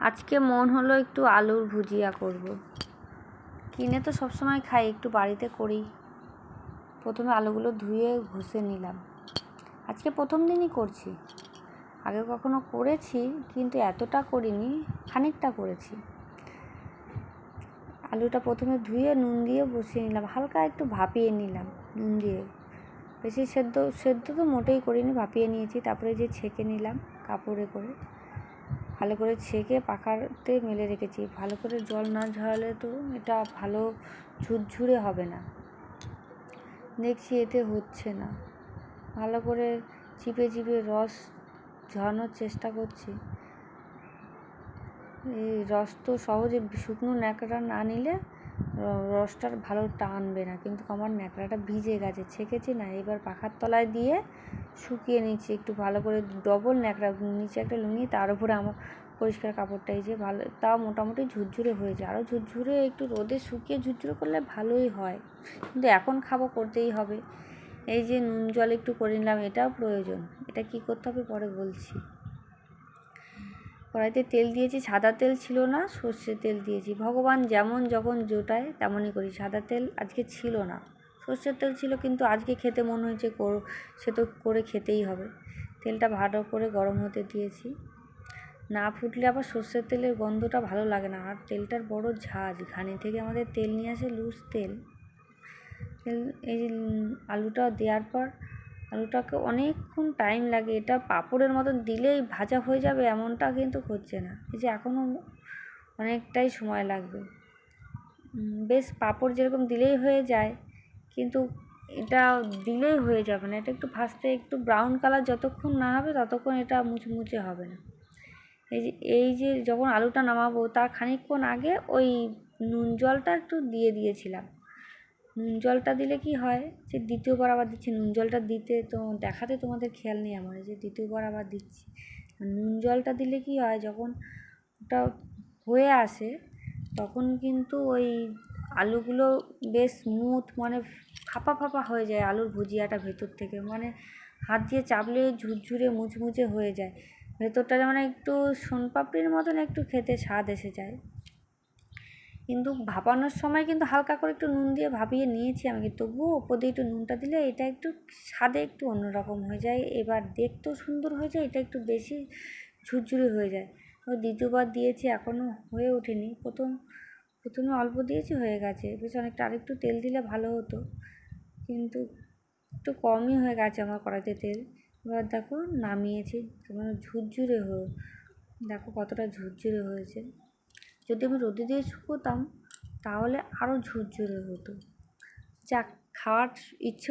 আজকে মন হলো একটু আলুর ভুজিয়া করব। কিনে তো সবসময় খাই, একটু বাড়িতে করি। প্রথমে আলুগুলো ধুয়ে ঘষে নিলাম। আজকে প্রথম দিনই করছি। আগে কখনো করেছি, কিন্তু এতটা করিনি, খানিকটা করেছি। আলুটা প্রথমে ধুয়ে নুন দিয়ে বসিয়ে নিলাম, হালকা একটু ভাপিয়ে নিলাম নুন দিয়ে। বেশি সেদ্ধ সেদ্ধ তো মোটেই করিনি, ভাপিয়ে নিয়েছি, তারপরে যে ছেঁকে নিলাম কাপড়ে করে। ভালো করে ছেঁকে পাখাতে মেলে রেখেছি। ভালো করে জল না ঝরালে তো এটা ভালো ঝুরঝুরে হবে না। দেখছি এতে হচ্ছে না। ভালো করে চিপে চিপে রস ঝরানোর চেষ্টা করছি। এই রস তো সহজে শুকনো ন্যাকড়া না নিলে রসটার ভালো টানবে না। কিন্তু আমার ন্যাকড়াটা ভিজে গেছে, ছেঁকেছি না। এবার পাখার তলায় দিয়ে শুকিয়ে নিচ্ছি একটু ভালো করে ডবল ন্যাকড়া, নিচে একটা লুঙ্গি, তার উপরে আমার পরিষ্কার কাপড়টা। এই যে ভালো তাও মোটামুটি ঝুরঝুরে হয়েছে। আরও ঝুরঝুরে, একটু রোদে শুকিয়ে ঝুরঝুরে করলে ভালোই হয়। কিন্তু এখন খাব, করতেই হবে। এই যে নুন জল একটু করে নিলাম, এটাও প্রয়োজন। এটা কি করতে হবে পরে বলছি। কড়াইতে তেল দিয়েছি, সাদা তেল ছিল না, সর্ষের তেল দিয়েছি। ভগবান যেমন যখন জোটায়, তেমনই করি। সাদা তেল আজকে ছিল না। সর্ষের তেল ছিল কিন্তু আজকে খেতে মনে হয়েছে সে তো করে খেতেই হবে। তেলটা ভালো করে গরম হতে দিয়েছি। না ফুটলে আবার সর্ষের তেলের গন্ধটা ভালো লাগে না। আর তেলটার বড় ঝাঁজ, ঘানি থেকে আমাদের তেল নিয়ে আসে লুজ তেল। তেল, এই আলুটা দেওয়ার পর আলুটাকে অনেকক্ষণ টাইম লাগে। এটা পাঁপড়ের মতন দিলেই ভাজা হয়ে যাবে, এমনটা কিন্তু হচ্ছে না। এই যে এখনও অনেকটাই সময় লাগবে। বেশ পাঁপড় যেরকম দিলেই হয়ে যায়, কিন্তু এটা দিলেই হয়ে যাবে না। এটা একটু ভাজতে একটু ব্রাউন কালার যতক্ষণ না হবে, ততক্ষণ এটা মুচমুচে হবে না। এই যে এই যে যখন আলুটা নামাবো, তার খানিকক্ষণ আগে ওই নুন জলটা একটু দিয়ে দিয়েছিলাম। নুন জলটা দিলে কি হয়? যে দ্বিতীয়বার আবার দিচ্ছি। নুন জলটা দিতে তো, দেখাতে তোমাদের খেয়াল নেই আমার, যে দ্বিতীয়বার আবার দিচ্ছি। নুন জলটা দিলে কি হয়, যখন ওটা হয়ে আসে, তখন কিন্তু ওই আলুগুলো বেশ স্মুথ মানে ফাঁপা ফাঁপা হয়ে যায় আলুর ভুজিয়াটা ভেতর থেকে। মানে হাত দিয়ে চাপলে ঝুরঝুরে, মুচমুচে হয়ে যায়। ভেতরটা যেমন একটু সোনপাপড়ির মতন একটু খেতে স্বাদ এসে যায়। কিন্তু ভাপানোর সময় কিন্তু হালকা করে একটু নুন দিয়ে ভাপিয়ে নিয়েছি আমি। কিন্তু তবুও ওপর দিয়ে একটু নুনটা দিলে এটা একটু স্বাদে একটু অন্যরকম হয়ে যায়। এবার দেখতেও সুন্দর হয়ে যায় এটা একটু বেশি ঝুরঝুরে হয়ে যায়। তো দ্বিতীয়বার দিয়েছি এখনও হয়ে ওঠেনি। প্রথম, প্রথমে অল্প দিয়েছি, হয়ে গেছে। বেশ অনেকটা আরেকটু তেল দিলে ভালো হতো। কিন্তু একটু কমই হয়ে গেছে আমার কড়াইতে তেল। এবার দেখো, নামিয়েছি। মানে ঝুরঝুরে হয়ে, দেখো কতটা ঝুরঝুরে হয়েছে। যদি আমি রোদে দিয়ে শুকোতাম তাহলে আরও ঝুরঝুরে হতো। যাক খাওয়ার ইচ্ছে